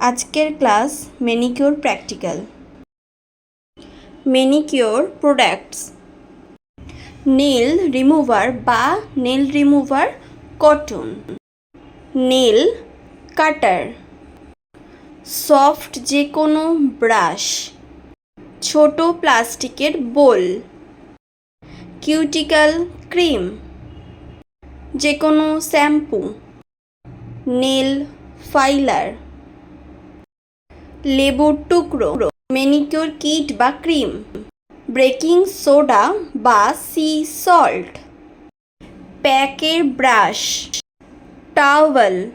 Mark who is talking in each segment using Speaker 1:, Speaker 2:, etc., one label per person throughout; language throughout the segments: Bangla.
Speaker 1: আজকের class manicure practical. Manicure products. Nail remover বা nail remover cotton. Nail cutter. Soft যে কোনো ব্রাশ। ছোট প্লাস্টিকের বোল। Cuticle cream. যে কোনো শ্যাম্পু। Nail filer. লেবুর টুকরো মেনিকিওর কিট বা ক্রিম বেকিং সোডা বা sea salt প্যাকের brush towel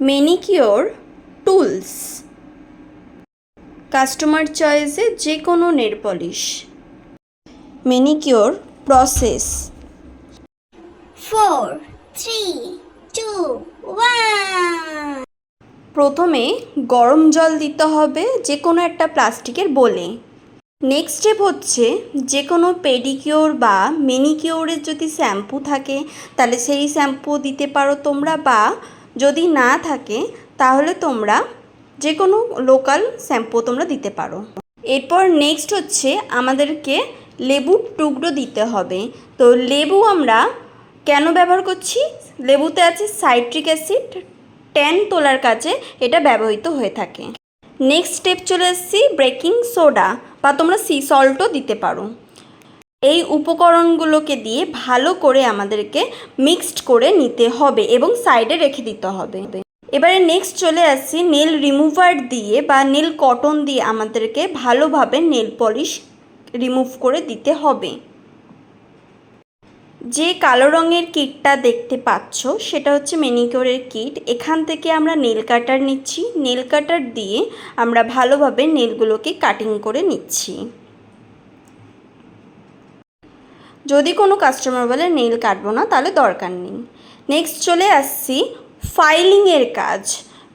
Speaker 1: manicure tools customer চয়েসে যে কোনো nail polish manicure process.
Speaker 2: four, three,
Speaker 1: প্রথমে গরম জল দিতে হবে যে কোনো একটা প্লাস্টিকের বোলে। নেক্সট স্টেপ হচ্ছে যে কোনো পেডিকিওর বা মেনিকিওরের যদি শ্যাম্পু থাকে, তাহলে সেই শ্যাম্পু দিতে পারো তোমরা বা যদি না থাকে, তাহলে তোমরা যে কোনো লোকাল শ্যাম্পু তোমরা দিতে পারো। এরপর নেক্সট হচ্ছে আমাদেরকে লেবুর টুকরো দিতে হবে। তো লেবু আমরা কেন ব্যবহার করছি? লেবুতে আছে সাইট্রিক অ্যাসিড ট্যান তোলার কাজে এটা ব্যবহৃত হয়ে থাকে। নেক্সট স্টেপ চলে এসেছি বেকিং সোডা বা তোমরা সি সল্টও দিতে পারো। এই উপকরণগুলোকে দিয়ে ভালো করে আমাদেরকে মিক্সড করে নিতে হবে এবং সাইডে রেখে দিতে হবে। এবারে নেক্সট চলে আসছি নেল রিমুভার দিয়ে বা নেল কটন দিয়ে আমাদেরকে ভালোভাবে নেল পলিশ রিমুভ করে দিতে হবে। যে কালো রঙের কিটটা দেখতে পাচ্ছ, সেটা হচ্ছে মেনিকিওরের কিট। এখান থেকে আমরা নেল কাটার নিচ্ছি। নেল কাটার দিয়ে আমরা ভালোভাবে নেলগুলোকে কাটিং করে নিচ্ছি। যদি কোনো কাস্টমার বলে, নেল কাটবো না, তাহলে দরকার নেই। নেক্সট চলে আসছি ফাইলিংয়ের কাজ।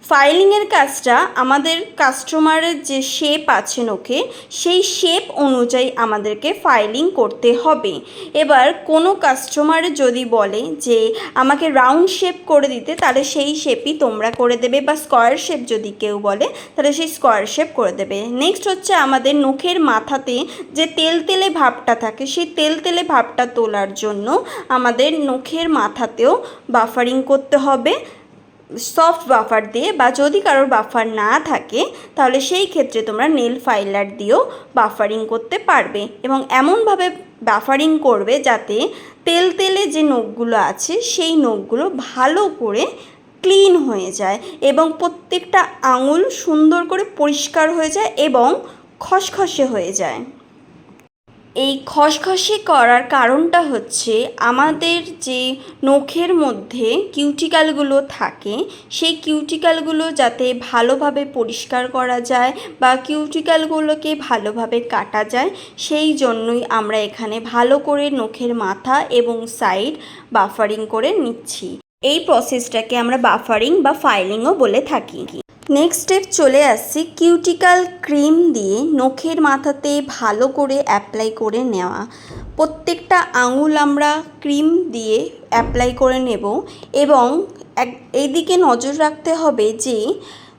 Speaker 1: ফাইলিংয়ের কাজটা আমাদের কাস্টমারের যে শেপ আছে নখে সেই শেপ অনুযায়ী আমাদেরকে ফাইলিং করতে হবে। এবার কোনো কাস্টমার যদি বলে যে, আমাকে রাউন্ড শেপ করে দিতে, তাহলে সেই শেপই তোমরা করে দেবে বা স্কোয়ার শেপ যদি কেউ বলে, তাহলে সেই স্কোয়ার শেপ করে দেবে। নেক্সট হচ্ছে আমাদের নখের মাথাতে যে তেল তেলে ভাবটা থাকে, সেই তেল তেলে ভাবটা তোলার জন্য আমাদের নখের মাথাতেও বাফারিং করতে হবে। সফট বাফার দিয়ে বা যদি কারোর বাফার না থাকে, তাহলে সেই ক্ষেত্রে তোমরা নেল ফাইলার দিয়েও বাফারিং করতে পারবে এবং এমনভাবে বাফারিং করবে যাতে তেল তেলে যে নখগুলো আছে, সেই নখগুলো ভালো করে ক্লিন হয়ে যায় এবং প্রত্যেকটা আঙুল সুন্দর করে পরিষ্কার হয়ে যায় এবং খসখসে হয়ে যায়। এই খসখসে করার কারণটা হচ্ছে আমাদের যে নখের মধ্যে কিউটিক্যালগুলো থাকে, সেই কিউটিক্যালগুলো যাতে ভালোভাবে পরিষ্কার করা যায় বা কিউটিক্যালগুলোকে ভালোভাবে কাটা যায়, সেই জন্যই আমরা এখানে ভালো করে নখের মাথা এবং সাইড বাফারিং করে নিচ্ছি। এই প্রসেসটাকে আমরা বাফারিং বা ফাইলিংও বলে থাকি। নেক্সট স্টেপ চলে আসছি কিউটিক্যাল ক্রিম দিয়ে নখের মাথাতে ভালো করে অ্যাপ্লাই করে নেওয়া। প্রত্যেকটা আঙুল আমরা ক্রিম দিয়ে অ্যাপ্লাই করে নেব এবং এক এইদিকে নজর রাখতে হবে যে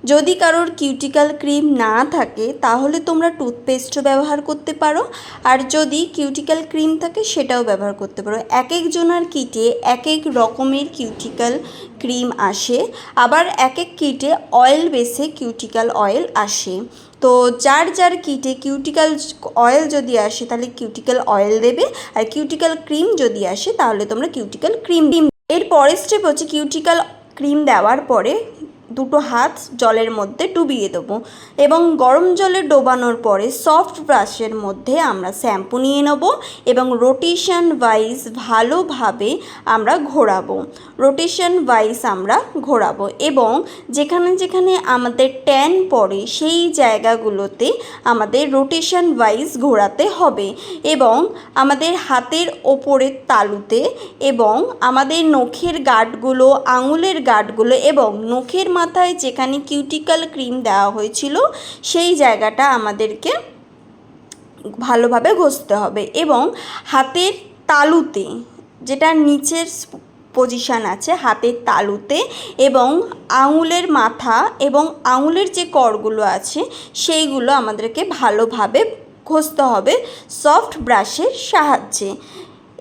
Speaker 1: যদি কারোর কিউটিক্যাল ক্রিম না থাকে, তাহলে তোমরা টুথপেস্টও ব্যবহার করতে পারো। আর যদি কিউটিক্যাল ক্রিম থাকে, সেটাও ব্যবহার করতে পারো। এক একজনার কিটে এক এক রকমের কিউটিক্যাল ক্রিম আসে। আবার এক এক কিটে অয়েল বেসে কিউটিক্যাল অয়েল আসে। তো যার যার কিটে কিউটিক্যাল অয়েল যদি আসে, তাহলে কিউটিক্যাল অয়েল দেবে। আর কিউটিক্যাল ক্রিম যদি আসে, তাহলে তোমরা কিউটিক্যাল ক্রিম এর পরের স্টেপ হচ্ছে কিউটিক্যাল ক্রিম দেওয়ার পরে দুটো হাত জলের মধ্যে ডুবিয়ে দেবো এবং গরম জলে ডোবানোর পরে সফট ব্রাশের মধ্যে আমরা শ্যাম্পু নিয়ে নেব এবং রোটেশন ওয়াইজ ভালোভাবে আমরা ঘোরাবো। রোটেশন ওয়াইজ আমরা ঘোরাবো এবং যেখানে যেখানে আমাদের ট্যান পড়ে সেই জায়গাগুলোতে আমাদের রোটেশন ওয়াইজ ঘোরাতে হবে এবং আমাদের হাতের ওপরের তালুতে এবং আমাদের নখের গাঁটগুলো আঙুলের গাঁটগুলো এবং নখের মাথায় যেখানে কিউটিক্যাল ক্রিম দেওয়া হয়েছিল, সেই জায়গাটা আমাদেরকে ভালোভাবে ঘষতে হবে এবং হাতের তালুতে, যেটা নিচের পজিশান আছে, হাতের তালুতে এবং আঙুলের মাথা এবং আঙুলের যে করগুলো আছে, সেইগুলো আমাদেরকে ভালোভাবে ঘষতে হবে সফট ব্রাশের সাহায্যে।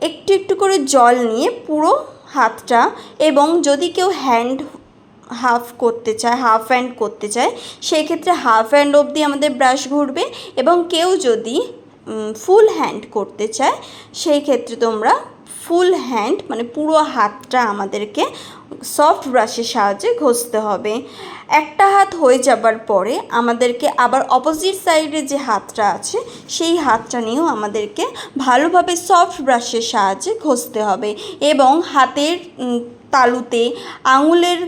Speaker 1: একটু একটু করে জল নিয়ে পুরো হাতটা এবং যদি কেউ হ্যান্ড হাফ করতে চায় হাফ হ্যান্ড করতে চায়, সেই ক্ষেত্রে হাফ হ্যান্ড অবধি আমাদের ব্রাশ ঘুরবে এবং কেউ যদি ফুল হ্যান্ড করতে চায়, সেই ক্ষেত্রে তোমরা ফুল হ্যান্ড মানে পুরো হাতটা আমাদেরকে সফট ব্রাশের সাহায্যে ঘষতে হবে। একটা হাত হয়ে যাবার পরে আমাদেরকে আবার অপোজিট সাইডে যে হাতটা আছে, সেই হাতটা নিয়েও আমাদেরকে ভালোভাবে সফট ব্রাশের সাহায্যে ঘষতে হবে এবং হাতের তালুতে, আঙুলের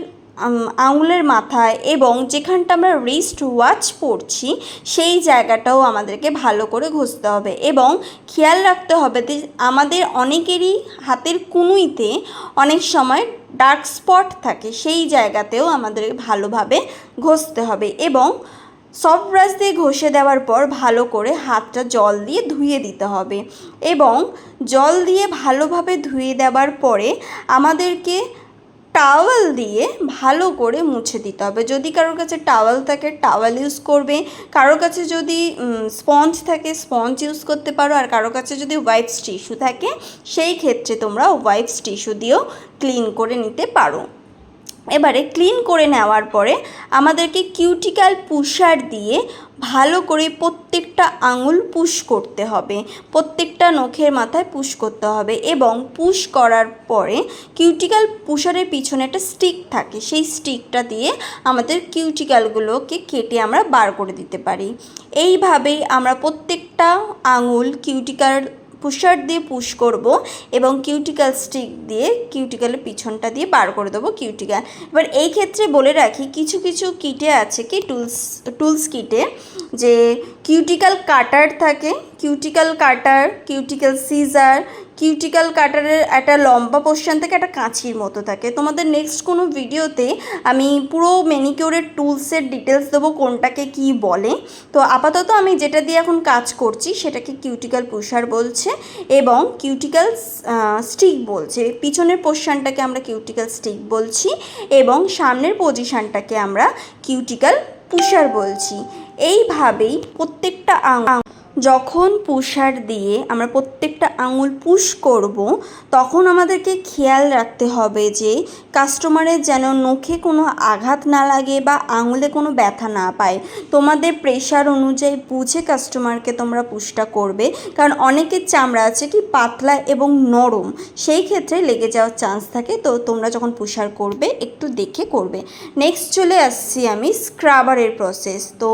Speaker 1: আঙুলের মাথায় এবং যেখানটা আমরা রিস্ট ওয়াচ পরছি, সেই জায়গাটাও আমাদেরকে ভালো করে ঘষতে হবে এবং খেয়াল রাখতে হবে যে আমাদের অনেকেরই হাতের কুনুইতে অনেক সময় ডার্ক স্পট থাকে, সেই জায়গাতেও আমাদের ভালোভাবে ঘষতে হবে এবং সফট ব্রাশ দিয়ে ঘষে দেওয়ার পর ভালো করে হাতটা জল দিয়ে ধুয়ে দিতে হবে এবং জল দিয়ে ভালোভাবে ধুয়ে দেওয়ার পরে আমাদেরকে টাওয়াল দিয়ে ভালো করে মুছে দিতে হবে। যদি কারোর কাছে টাওয়াল থাকে টাওয়াল ইউজ করবে। কারোর কাছে যদি স্পঞ্জ থাকে স্পঞ্জ ইউজ করতে পারো। আর কারোর কাছে যদি ওয়াইপস টিস্যু থাকে, সেই ক্ষেত্রে তোমরা ওয়াইপস টিস্যু দিয়েও ক্লিন করে নিতে পারো। এবারে ক্লিন করে নেওয়ার পরে আমাদেরকে কিউটিক্যাল পুষার দিয়ে ভালো করে প্রত্যেকটা আঙুল পুশ করতে হবে। প্রত্যেকটা নখের মাথায় পুশ করতে হবে এবং পুশ করার পরে কিউটিক্যাল পুষারের পিছনে একটা স্টিক থাকে। সেই স্টিকটা দিয়ে আমাদের কিউটিক্যালগুলোকে কেটে আমরা বার করে দিতে পারি। এইভাবেই আমরা প্রত্যেকটা আঙুল কিউটিক্যাল পুষার দিয়ে পুশ করব এবং কিউটিক্যাল স্টিক দিয়ে কিউটিক্যালের পিছনটা দিয়ে বার করে দেবো কিউটিক্যাল। এবার এই ক্ষেত্রে বলে রাখি, কিছু কিছু কিটে আছে কি, টুলস টুলস কিটে যে কিউটিক্যাল কাটার থাকে, cuticle cutter, cuticle scissor cuticle কাটারের একটা লম্বা পোর্শন থেকে একটা কাঁচির মতো থাকে। তোমাদের নেক্সট কোনো ভিডিওতে আমি পুরো ম্যানিকিউরের টুলসের ডিটেলস দেবো কোনটাকে কি বলে। তো আপাতত আমি যেটা দিয়ে এখন কাজ করছি, সেটাকে কিউটিক্যাল পুষার বলছে এবং কিউটিক্যাল স্টিক বলছে। পিছনের পোর্শনটাকে আমরা কিউটিক্যাল স্টিক বলছি এবং সামনের পজিশনটাকে আমরা কিউটিক্যাল পুষার বলছি। এইভাবেই প্রত্যেকটা আঙুল যখন পুষার দিয়ে আমরা প্রত্যেকটা আঙুল পুশ করব, তখন আমাদেরকে খেয়াল রাখতে হবে যে কাস্টমারের যেন নখে কোনো আঘাত না লাগে বা আঙুলে কোনো ব্যথা না পায়। তোমাদের প্রেশার অনুযায়ী বুঝে কাস্টমারকে তোমরা পুশটা করবে, কারণ অনেকের চামড়া আছে কি পাতলা এবং নরম, সেই ক্ষেত্রে লেগে যাওয়ার চান্স থাকে। তো তোমরা যখন পুষার করবে, একটু দেখে করবে। নেক্সট চলে আসছি আমি স্ক্রাবারের প্রসেস তো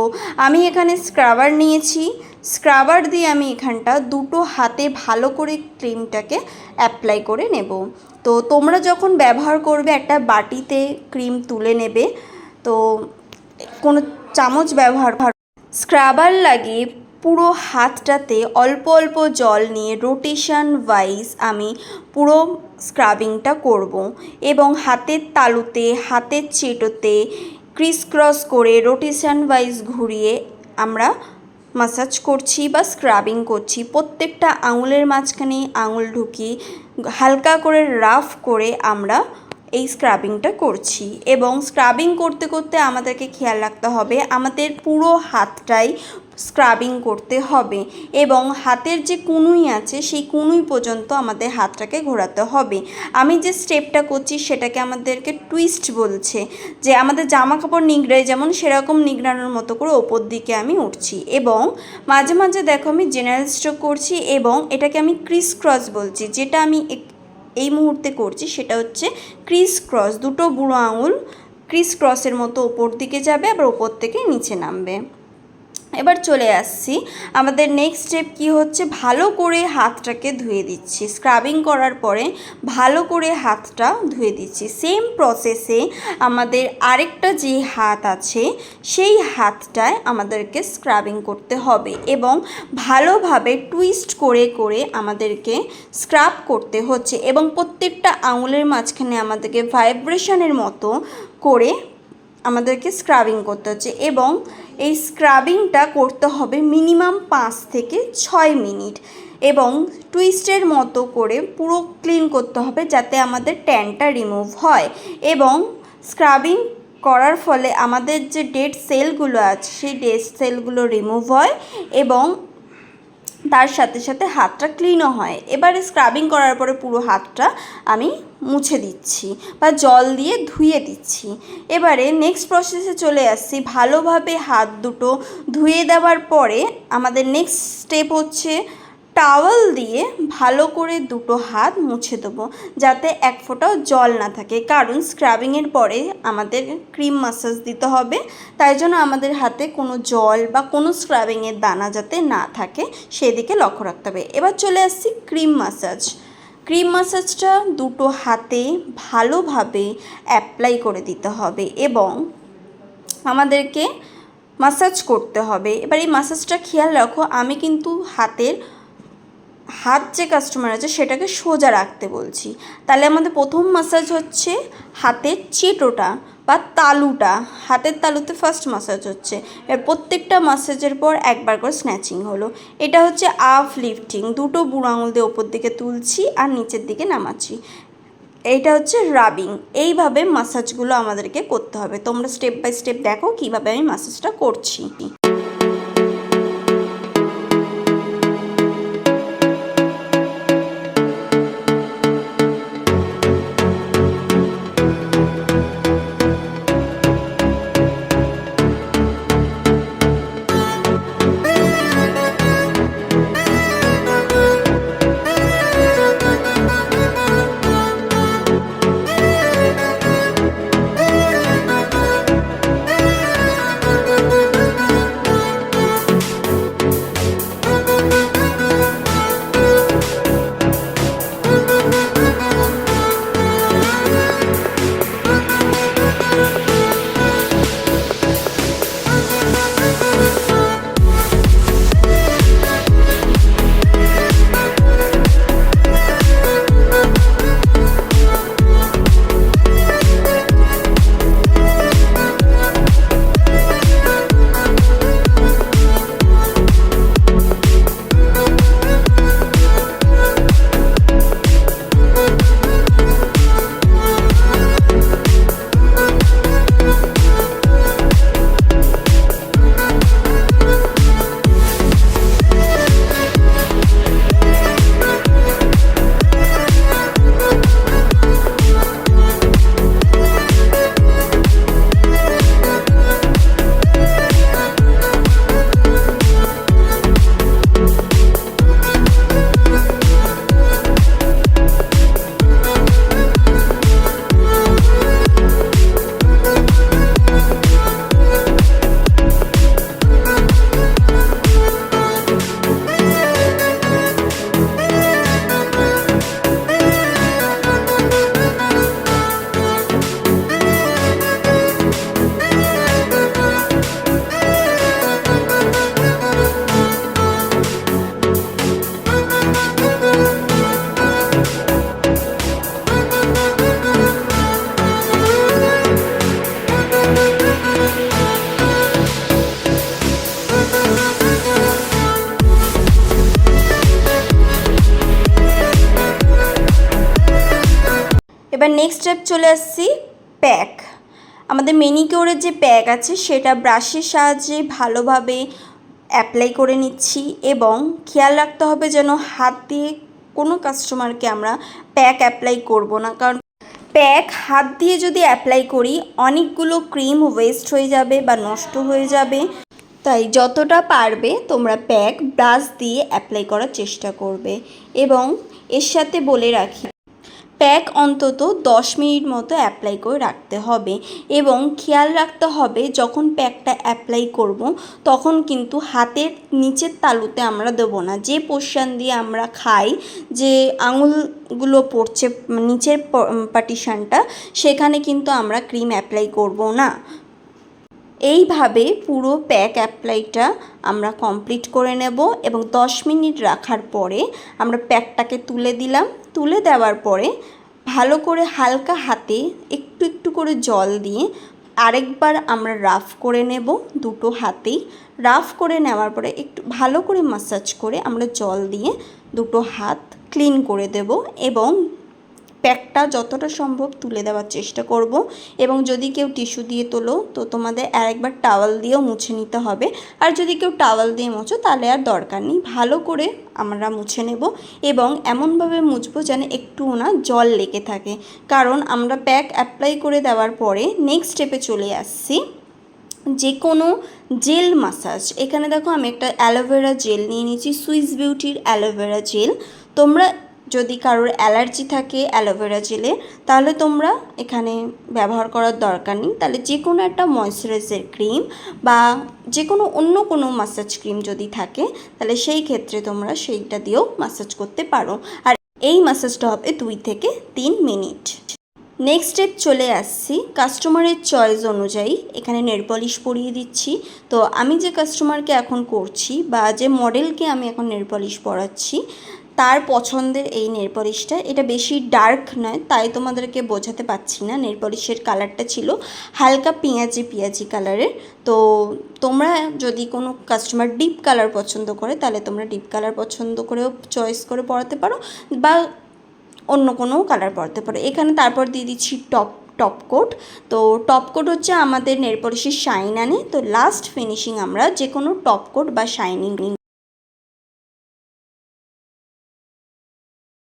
Speaker 1: আমি এখানে স্ক্রাবার নিয়েছি। স্ক্রাবার দিয়ে আমি এখানটা দুটো হাতে ভালো করে ক্রিমটাকে অ্যাপ্লাই করে নেব। তো তোমরা যখন ব্যবহার করবে একটা বাটিতে ক্রিম তুলে নেবে, তো কোনো চামচ ব্যবহার স্ক্রাবার লাগিয়ে পুরো হাতটাতে অল্প অল্প জল নিয়ে রোটেশন ওয়াইজ আমি পুরো স্ক্রাবিংটা করব এবং হাতের তালুতে, হাতের চেটোতে ক্রিস ক্রস করে রোটেশন ওয়াইজ ঘুরিয়ে আমরা মাসাজ করছি বা স্ক্রাবিং করছি, প্রত্যেকটা আঙুলের মাঝখানে আঙুল ঢুকিয়ে হালকা করে রাফ করে আমরা এই স্ক্রাবিংটা করছি। এবং স্ক্রাবিং করতে করতে আমাদেরকে খেয়াল রাখতে হবে, আমাদের পুরো হাতটাই স্ক্রাবিং করতে হবে এবং হাতের যে কুনুই আছে সেই কুনুই পর্যন্ত আমাদের হাতটাকে ঘোরাতে হবে। আমি যে স্টেপটা করছি সেটাকে আমাদেরকে টুইস্ট বলছে যে আমাদের জামা কাপড় নিগড়ায় যেমন সেরকম নিগড়ানোর মতো করে ওপর দিকে আমি উঠছি এবং মাঝে মাঝে দেখো আমি জেনারেল স্ট্রোক করছি এবং এটাকে আমি ক্রিস ক্রস বলছি। যেটা আমি এই মুহূর্তে করছি সেটা হচ্ছে ক্রিস ক্রস দুটো বুড়ো আঙুল ক্রিস ক্রসের মতো ওপর দিকে যাবে আবার ওপর থেকে নিচে নামবে। এবার চলে আসছি। আমাদের নেক্সট স্টেপ কি হচ্ছে? ভালো করে হাতটাকে ধুয়ে দিচ্ছি। স্ক্রাবিং করার পরে ভালো করে হাতটা ধুয়ে দিচ্ছি। সেম প্রসেসে আমাদের আরেকটা যে হাত আছে, সেই হাতটায় আমাদেরকে স্ক্রাবিং করতে হবে এবং ভালোভাবে টুইস্ট করে করে আমাদেরকে স্ক্রাব করতে হচ্ছে এবং প্রত্যেকটা আঙুলের মাঝখানে আমাদেরকে ভাইব্রেশনের মতো করে আমাদেরকে স্ক্রাবিং করতে হচ্ছে এবং এই স্ক্রাবিংটা করতে হবে মিনিমাম পাঁচ থেকে ছয় মিনিট এবং টুইস্টের মতো করে পুরো ক্লিন করতে হবে যাতে আমাদের ট্যানটা রিমুভ হয় এবং স্ক্রাবিং করার ফলে আমাদের যে ডেড সেলগুলো আছে, সেই ডেড সেলগুলো রিমুভ হয় এবং তার সাথে সাথে হাতটা ক্লিনও হয়। এবার স্ক্রাবিং করার পরে পুরো হাতটা আমি মুছে দিচ্ছি বা জল দিয়ে ধুয়ে দিচ্ছি। এবারে নেক্সট প্রসেসে চলে আসছি। ভালোভাবে হাত দুটো ধুয়ে দেওয়ার পরে আমাদের নেক্সট স্টেপ হচ্ছে টাওয়াল দিয়ে ভালো করে দুটো হাত মুছে দেবো, যাতে এক ফোঁটাও জল না থাকে। কারণ স্ক্রাবিংয়ের পরে আমাদের ক্রিম মাসাজ দিতে হবে, তাই জন্য আমাদের হাতে কোনো জল বা কোনো স্ক্রাবিংয়ের দানা যাতে না থাকে, সেদিকে লক্ষ্য রাখতে হবে। এবার চলে আসছি ক্রিম মাসাজ ক্রিম মাসাজটা দুটো হাতে ভালোভাবে অ্যাপ্লাই করে দিতে হবে এবং আমাদেরকে মাসাজ করতে হবে। এবার এই মাসাজটা খেয়াল রাখো, আমি কিন্তু হাতের হাত যে কাস্টমার আছে সেটাকে সোজা রাখতে বলছি। তাহলে আমাদের প্রথম মাসাজ হচ্ছে হাতের চেটোটা বা তালুটা। হাতের তালুতে ফার্স্ট মাসাজ হচ্ছে। এর প্রত্যেকটা মাসাজের পর একবার করে স্ন্যাচিং হলো। এটা হচ্ছে আফ লিফটিং দুটো বুড়ো আঙুল দিয়ে ওপর দিকে তুলছি আর নিচের দিকে নামাচ্ছি। এইটা হচ্ছে রাবিং এইভাবে মাসাজগুলো আমাদেরকে করতে হবে। তোমরা স্টেপ বাই স্টেপ দেখো কীভাবে আমি মাসাজটা করছি। স্টেপ চলে আসছি প্যাক আমাদের মেনিকিওরের যে প্যাক আছে, সেটা ব্রাশের সাহায্যে ভালোভাবে অ্যাপ্লাই করে নিচ্ছি এবং খেয়াল রাখতে হবে যেন হাত দিয়ে কোনো কাস্টমারকে আমরা প্যাক অ্যাপ্লাই করব না। কারণ প্যাক হাত দিয়ে যদি অ্যাপ্লাই করি, অনেকগুলো ক্রিম ওয়েস্ট হয়ে যাবে বা নষ্ট হয়ে যাবে। তাই যতটা পারবে, তোমরা প্যাক ব্রাশ দিয়ে অ্যাপ্লাই করার চেষ্টা করবে। এবং এর সাথে বলে রাখি প্যাক অন্তত দশ মিনিট মতো অ্যাপ্লাই করে রাখতে হবে এবং খেয়াল রাখতে হবে যখন প্যাকটা অ্যাপ্লাই করব, তখন কিন্তু হাতের নিচের তালুতে আমরা দেবো না। যে পোশান দিয়ে আমরা খাই, যে আঙুলগুলো পড়ছে নিচের পার্টিশনটা, সেখানে কিন্তু আমরা ক্রিম অ্যাপ্লাই করব না। এইভাবে পুরো প্যাক অ্যাপ্লাইটা আমরা কমপ্লিট করে নেব এবং দশ মিনিট রাখার পরে আমরা প্যাকটাকে তুলে দিলাম। তুলে দেওয়ার পরে ভালো করে হালকা হাতে একটু একটু করে জল দিয়ে আরেকবার আমরা রাফ করে নেব দুটো হাতেই রাফ করে নেওয়ার পরে একটু ভালো করে মাসাজ করে আমরা জল দিয়ে দুটো হাত ক্লিন করে দেব এবং প্যাকটা যতটা সম্ভব তুলে দেওয়ার চেষ্টা করব এবং যদি কেউ টিস্যু দিয়ে তোলো, তো তোমাদের আর একবার টাওয়াল দিয়েও মুছে নিতে হবে। আর যদি কেউ টাওয়াল দিয়ে মোছো, তাহলে আর দরকার নেই। ভালো করে আমরা মুছে নেব এবং এমনভাবে মুছবো যেন একটুও না জল লেগে থাকে। কারণ আমরা প্যাক অ্যাপ্লাই করে দেওয়ার পরে নেক্সট স্টেপে চলে আসছি। যে কোনো জেল মাসাজ। এখানে দেখো আমি একটা অ্যালোভেরা জেল নিয়ে নিয়েছি, সুইস বিউটির অ্যালোভেরা জেল। তোমরা যদি কারোর অ্যালার্জি থাকে অ্যালোভেরা জেলে, তাহলে তোমরা এখানে ব্যবহার করার দরকার নেই। তাহলে যে কোনো একটা ময়শ্চারাইজার ক্রিম বা যে কোনো অন্য কোনো মাসাজ ক্রিম যদি থাকে, তাহলে সেই ক্ষেত্রে তোমরা সেইটা দিয়েও মাসাজ করতে পারো। আর এই মাসাজটা হবে দুই থেকে তিন মিনিট। নেক্সট স্টেপ চলে আসছি কাস্টমারের চয়েস অনুযায়ী। এখানে নেল পলিশ পরিয়ে দিচ্ছি। তো আমি যে কাস্টমারকে এখন করছি বা যে মডেলকে আমি এখন নেল পলিশ পরাচ্ছি তার পছন্দের এই নেল পলিশটা এটা বেশি ডার্ক নয়, তাই তোমাদেরকে বোঝাতে পারছি না। নেল পলিশের কালারটা ছিল হালকা পেঁয়াজি পেঁয়াজি কালারের তো তোমরা যদি কোনো কাস্টমার ডিপ কালার পছন্দ করে, তাহলে তোমরা ডিপ কালার পছন্দ করেও চয়েস করে পরাতে পারো বা অন্য কোনো কালার পরতে পারো। এখানে তারপর দিয়ে দিচ্ছি টপ টপ কোট তো টপ কোট হচ্ছে আমাদের নেল পলিশের শাইন আনে। তো লাস্ট ফিনিশিং আমরা যে কোনো টপ কোট বা শাইনিং